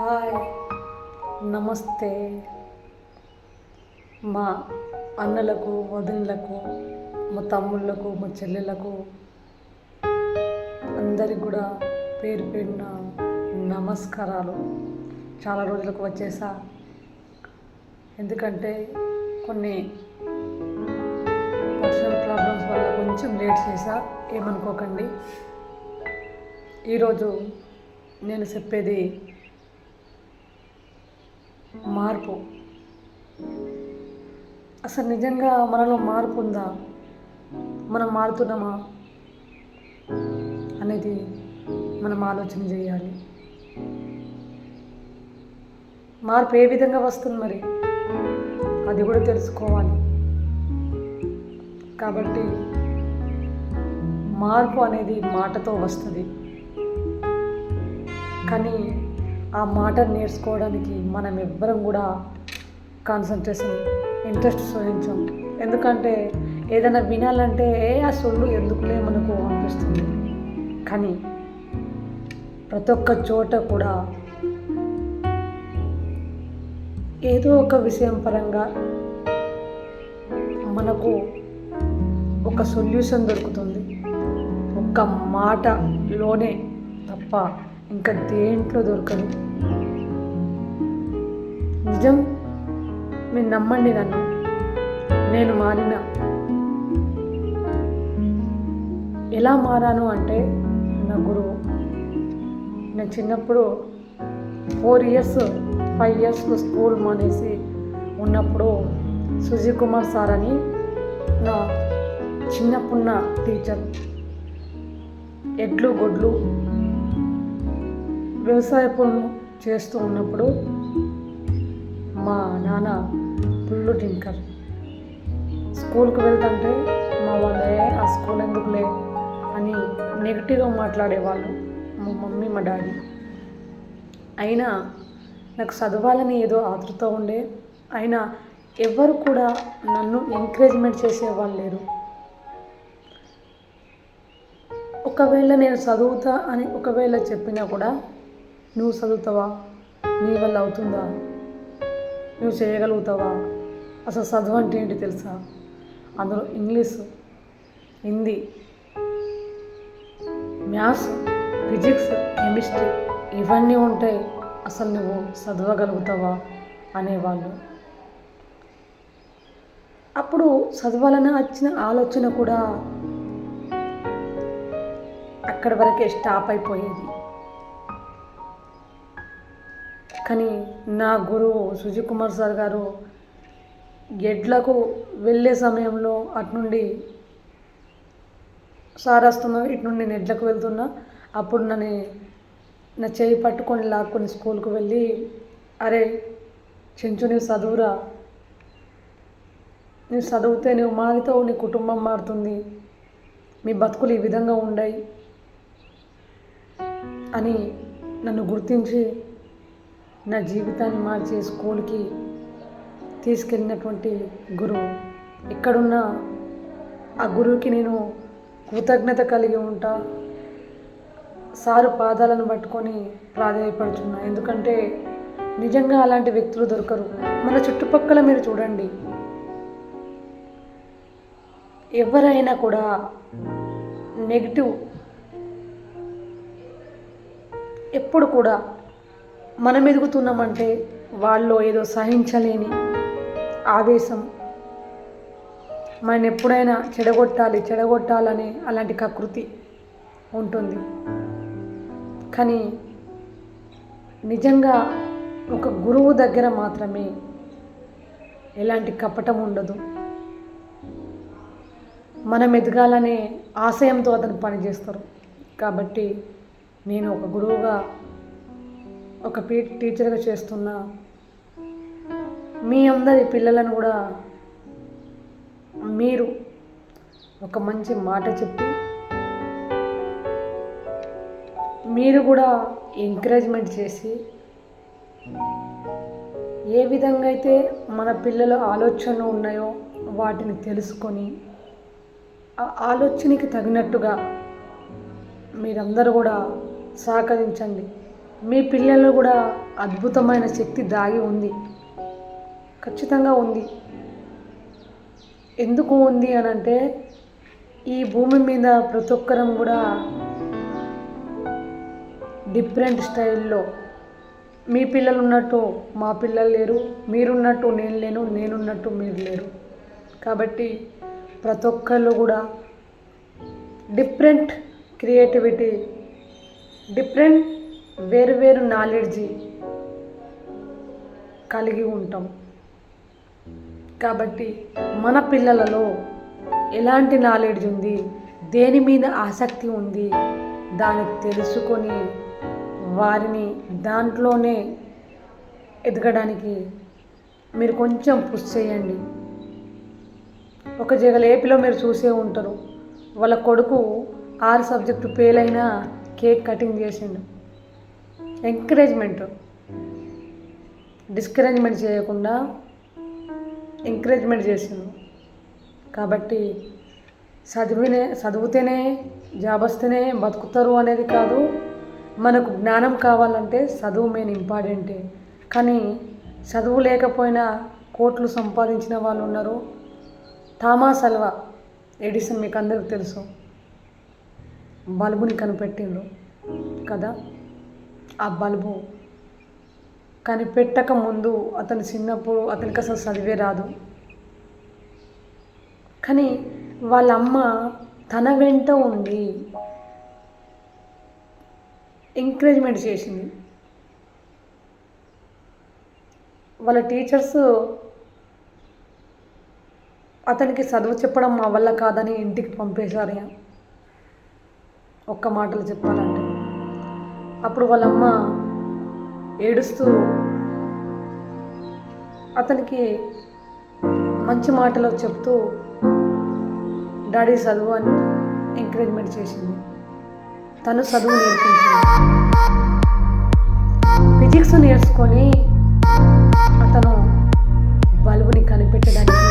Hi. నమస్తే. మా అన్నలకు వదినలకు మా తమ్ముళ్ళకు మా చెల్లెలకు అందరికి కూడా పేరు పేరున నమస్కారాలు. చాలా రోజులకు వచ్చేసా. ఎందుకంటే కొన్ని పర్సనల్ ప్రాబ్లమ్స్ వల్ల కొంచెం లేట్ చేసా. ఏమనుకోకండి. ఈరోజు నేను చెప్పేది మార్పు. అసలు నిజంగా మనలో మార్పు ఉందా? మనం మారుతున్నామా? అనేది మనం ఆలోచన చేయాలి. మార్పు ఏ విధంగా వస్తుంది మరి? అది కూడా తెలుసుకోవాలి. కాబట్టి మార్పు అనేది మాటతో వస్తుంది. కానీ ఆ మాట నేర్చుకోవడానికి మనం ఎవ్వరం కూడా కాన్సన్ట్రేషన్ ఇంట్రెస్ట్ చూపించాం ఎందుకంటే ఏదైనా వినాలంటే ఏ ఆ సొల్లు ఎందుకులే మనకు అనిపిస్తుంది. కానీ ప్రతి ఒక్క చోట కూడా ఏదో ఒక విషయం పరంగా మనకు ఒక సొల్యూషన్ దొరుకుతుంది. ఒక్క మాటలోనే తప్ప ఇంకా దేంట్లో దొరకదు. నిజం? మీరు నమ్మండి నన్ను. నేను మారిన. ఎలా మారాను అంటే నా గురువు. నేను చిన్నప్పుడు four years five years school మానేసి ఉన్నప్పుడు సుజీ కుమార్ సార్ అని నా చిన్నప్పున్న టీచర్. ఎడ్లు గొడ్లు వ్యవసాయ పనులు చేస్తూ ఉన్నప్పుడు మా నాన్న ఫుల్ టింకర్ స్కూల్కి వెళ్తుంటే మా వాళ్ళే ఆ స్కూల్ ఎందుకులే? అని నెగిటివ్గా మాట్లాడేవాళ్ళు మా మమ్మీ మా డాడీ. అయినా నాకు చదవాలని ఏదో ఆతృత ఉండే. అయినా ఎవరు కూడా నన్ను ఎంకరేజ్మెంట్ చేసేవాళ్ళు లేరు. ఒకవేళ నేను చదువుతా అని ఒకవేళ చెప్పినా కూడా నువ్వు చదువుతావా? నీ వల్ల అవుతుందా? నువ్వు చేయగలుగుతావా? అసలు చదువు అంటే ఏంటి తెలుసా? అందులో English Hindi maths physics chemistry ఇవన్నీ ఉంటాయి అసలు నువ్వు చదవగలుగుతావా అనేవాళ్ళు. అప్పుడు చదవాలని వచ్చిన ఆలోచన కూడా అక్కడి వరకే స్టాప్ అయిపోయేది. కానీ నా గురువు సుజీకుమార్ సార్ గారు ఎడ్లకు వెళ్ళే సమయంలో అటు నుండి సార్ ఇటు నుండి నేను ఎడ్లకు వెళ్తున్నా అప్పుడు నన్ను నా చేయి పట్టుకొని లాక్కొని స్కూల్కి వెళ్ళి అరే చెంచు నీవు చదువురా నువ్వు చదివితే నువ్వు మారుతావు నీ కుటుంబం మారుతుంది. మీ బతుకులు ఈ విధంగా ఉండయి అని నన్ను గుర్తించి నా జీవితాన్ని మార్చే స్కూల్కి తీసుకెళ్ళినటువంటి గురువు. ఇక్కడున్న ఆ గురువుకి నేను కృతజ్ఞత కలిగి ఉంటా. సారు పాదాలను పట్టుకొని ప్రాధాన్యపడుతున్నా ఎందుకంటే నిజంగా అలాంటి వ్యక్తులు దొరకరు. మన చుట్టుపక్కల మీరు చూడండి. ఎవరైనా కూడా నెగిటివ్ ఎప్పుడు కూడా మనం ఎదుగుతున్నామంటే వాళ్ళు ఏదో సహించలేని ఆవేశం. మనం ఎప్పుడైనా చెడగొట్టాలి చెడగొట్టాలని అలాంటి కకృతి ఉంటుంది. కానీ నిజంగా ఒక గురువు దగ్గర మాత్రమే ఎలాంటి కపటం ఉండదు. మనం ఎదగాలనే ఆశయంతో అతను పనిచేస్తారు. కాబట్టి నేను ఒక గురువుగా ఒక పీ టీచర్గా చేస్తున్న మీ అందరి పిల్లలను కూడా మీరు ఒక మంచి మాట చెప్పి మీరు కూడా ఎంకరేజ్మెంట్ చేసి ఏ విధంగా అయితే మన పిల్లల ఆలోచనలు ఉన్నాయో వాటిని తెలుసుకొని ఆ ఆలోచనకి తగినట్టుగా మీరందరూ కూడా సహకరించండి. మీ పిల్లల్లో కూడా అద్భుతమైన శక్తి దాగి ఉంది. ఖచ్చితంగా ఉంది. ఎందుకు ఉంది అని అంటే ఈ భూమి మీద ప్రతి ఒక్కరం కూడా డిఫరెంట్ స్టైల్లో. మీ పిల్లలు ఉన్నట్టు మా పిల్లలు లేరు. మీరున్నట్టు నేను లేను నేనున్నట్టు మీరు లేరు. కాబట్టి ప్రతి ఒక్కళ్ళు కూడా డిఫరెంట్ క్రియేటివిటీ డిఫరెంట్ వేరు వేరు నాలెడ్జి కలిగి ఉంటాం. కాబట్టి మన పిల్లలలో ఎలాంటి నాలెడ్జ్ ఉంది దేని మీద ఆసక్తి ఉంది దాన్ని తెలుసుకొని వారిని దాంట్లోనే ఎదగడానికి మీరు కొంచెం పుష్ చేయండి. ఒక జగల ఏపీలో మీరు చూసే ఉంటారు వాళ్ళ కొడుకు ఆరు సబ్జెక్టు ఫెయిల్ అయినా కేక్ కటింగ్ చేసిండు. ఎంకరేజ్మెంట్ డిస్కరేజ్మెంట్ చేయకుండా ఎంకరేజ్మెంట్ చేసింది కాబట్టి చదివినే చదివితేనే జాబ్ వస్తేనే బతుకుతారు అనేది కాదు. మనకు జ్ఞానం కావాలంటే చదువు మెయిన్ ఇంపార్టెంటే కానీ చదువు లేకపోయినా కోట్లు సంపాదించిన వాళ్ళు ఉన్నారు. థామాస్ అల్వా ఎడిసన్ మీకు అందరికి తెలుసు. బల్బుని కనిపెట్టిండు. కదా? ఆ బల్బు కనిపెట్టక ముందు అతను చిన్నప్పుడు అతనికి అసలు చదివే రాదు. కానీ వాళ్ళ అమ్మ తన వెంట ఉండి ఎంకరేజ్మెంట్ చేసింది. వాళ్ళ టీచర్స్ అతనికి చదువు చెప్పడం మా వల్ల కాదని ఇంటికి పంపేశారు ఒక్క మాటలు చెప్పాలని అప్పుడు వాళ్ళమ్మ ఏడుస్తూ అతనికి మంచి మాటలు చెప్తూ డాడీ చదువు అని ఎంకరేజ్మెంట్ చేసింది. తను చదువు నేర్పించింది. ఫిజిక్స్ నేర్చుకొని అతను బల్బుని కనిపెట్టడానికి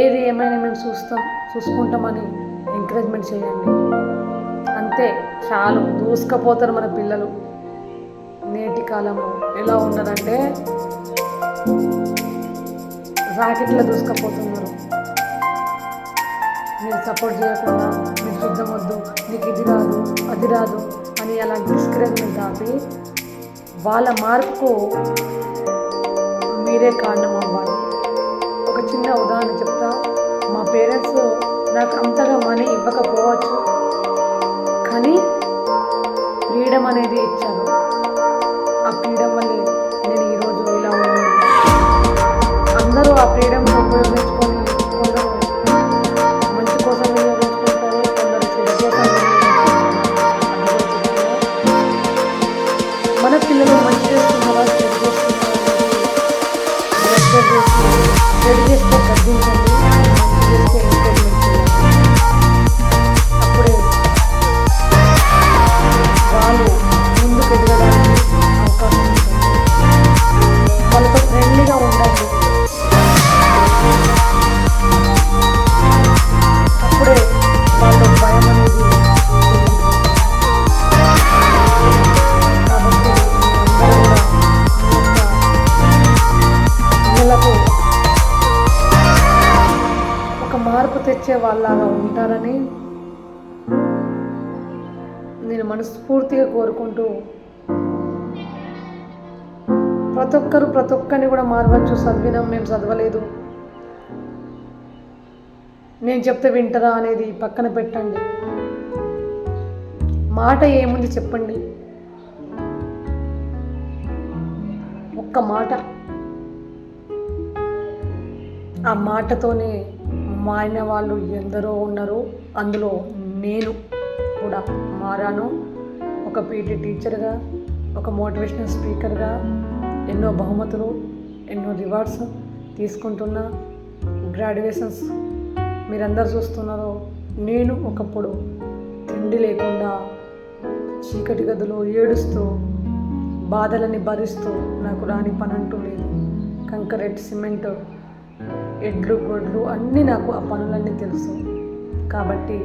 ఏది ఏమైనా మేము చూస్తాం చూసుకుంటామని ఎంకరేజ్మెంట్ చేయండి. అంతే చాలు. దూసుకపోతారు మన పిల్లలు. నేటి కాలంలో ఎలా ఉన్నారంటే రాకెట్లో దూసుకపోతున్నారు. మీరు సపోర్ట్ చేయకుండా మీరు చూద్దాం వద్దు నీకు ఇది రాదు అది రాదు అని అలా డిస్కరేజ్మెంట్ ఆపి వాళ్ళ మార్పుకు మీరే కారణం అవ్వాలి. ఒక చిన్న ఉదాహరణ చెప్తాను పేరెంట్స్ నాకు అంతగా మనీ ఇవ్వకపోవచ్చు. కానీ ఫ్రీడమ్ అనేది ఇచ్చాను. మార్పు తెచ్చే వాళ్ళలాగా ఉంటారని నేను మనస్ఫూర్తిగా కోరుకుంటూ ప్రతి ఒక్కరు ప్రతి ఒక్కరిని కూడా మారవచ్చు. చదివినాం మేము చదవలేదు. నేను చెప్తే వింటరా అనేది పక్కన పెట్టండి. మాట ఏముంది చెప్పండి. ఒక్క మాట. ఆ మాటతోనే మా ఆయన వాళ్ళు ఎందరో ఉన్నారు అందులో నేను కూడా మారాను. ఒక పీటీ టీచర్గా ఒక మోటివేషనల్ స్పీకర్గా ఎన్నో బహుమతులు ఎన్నో రివార్డ్స్ తీసుకుంటున్నా గ్రాడ్యుయేషన్స్ మీరందరు చూస్తున్నారో నేను ఒకప్పుడు తిండి లేకుండా చీకటి గదిలో ఏడుస్తూ బాధలని భరిస్తూ నాకు రాని పనంటూ లేదు. కంకరెట్ సిమెంట్ ఎడ్లు గొడ్లు అన్నీ నాకు ఆ పనులన్నీ తెలుసు. కాబట్టి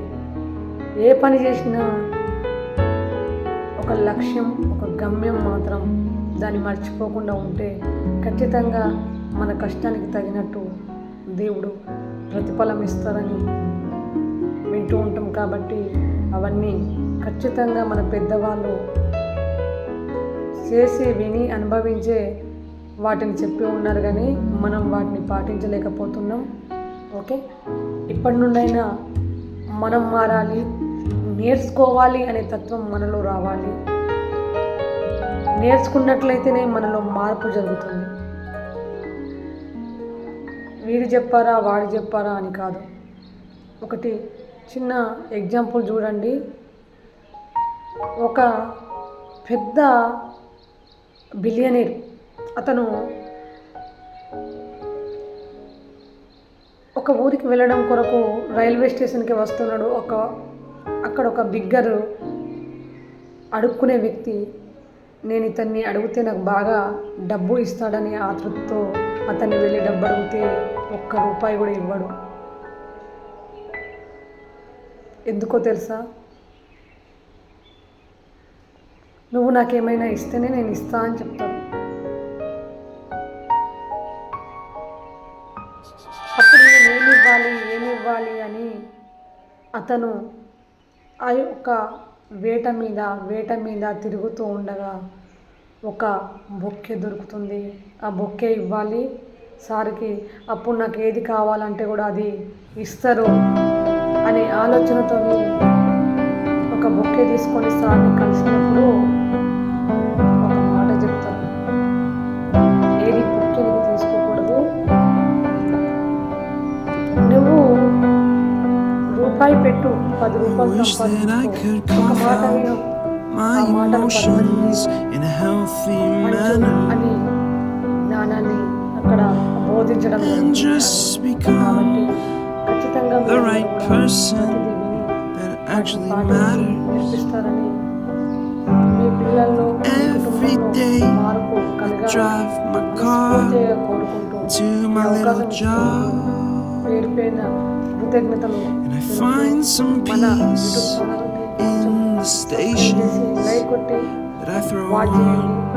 ఏ పని చేసినా ఒక లక్ష్యం ఒక గమ్యం మాత్రం దాన్ని మర్చిపోకుండా ఉంటే ఖచ్చితంగా మన కష్టానికి తగినట్టు దేవుడు ప్రతిఫలం ఇస్తారని వింటూ ఉంటాం. కాబట్టి అవన్నీ ఖచ్చితంగా మన పెద్దవాళ్ళు చేసి విని అనుభవించే వాటిని చెప్పి ఉన్నారు కానీ మనం వాటిని పాటించలేకపోతున్నాం. ఓకే? ఇప్పటి నుండైనా మనం మారాలి నేర్చుకోవాలి అనే తత్వం మనలో రావాలి. నేర్చుకున్నట్లయితేనే మనలో మార్పు జరుగుతుంది. వీడు చెప్పారా వాడు చెప్పారా అని కాదు. ఒకటి చిన్న ఎగ్జాంపుల్ చూడండి. ఒక పెద్ద బిలియనీర్ అతను ఒక ఊరికి వెళ్ళడం కొరకు రైల్వే స్టేషన్కి వస్తున్నాడు. ఒక అక్కడ ఒక బిగ్గర్ అడుక్కునే వ్యక్తి. నేను ఇతన్ని అడిగితే నాకు బాగా డబ్బు ఇస్తాడని ఆతృతతో అతన్ని వెళ్ళి డబ్బు అడిగితే ఒక్క రూపాయి కూడా ఇవ్వడు. ఎందుకో తెలుసా? నువ్వు నాకేమైనా ఇస్తేనే నేను ఇస్తా అని చెప్తాను. ఇవ్వాలి ఏమి ఇవ్వాలి అని అతను ఆ యొక్క వేట మీద వేట మీద తిరుగుతూ ఉండగా ఒక బొక్కే దొరుకుతుంది. ఆ బొక్కే ఇవ్వాలి. సార్కి అప్పుడు నాకు ఏది కావాలంటే కూడా అది ఇస్తారు అనే ఆలోచనతో ఒక బొక్కే తీసుకొని సార్ని కలిసినప్పుడు Wish that I could విను out my emotions in a healthy manner and just become the right person that actually matters. Every day కలగాలని drive my car to my little job and I find some peace in the station that I throw on.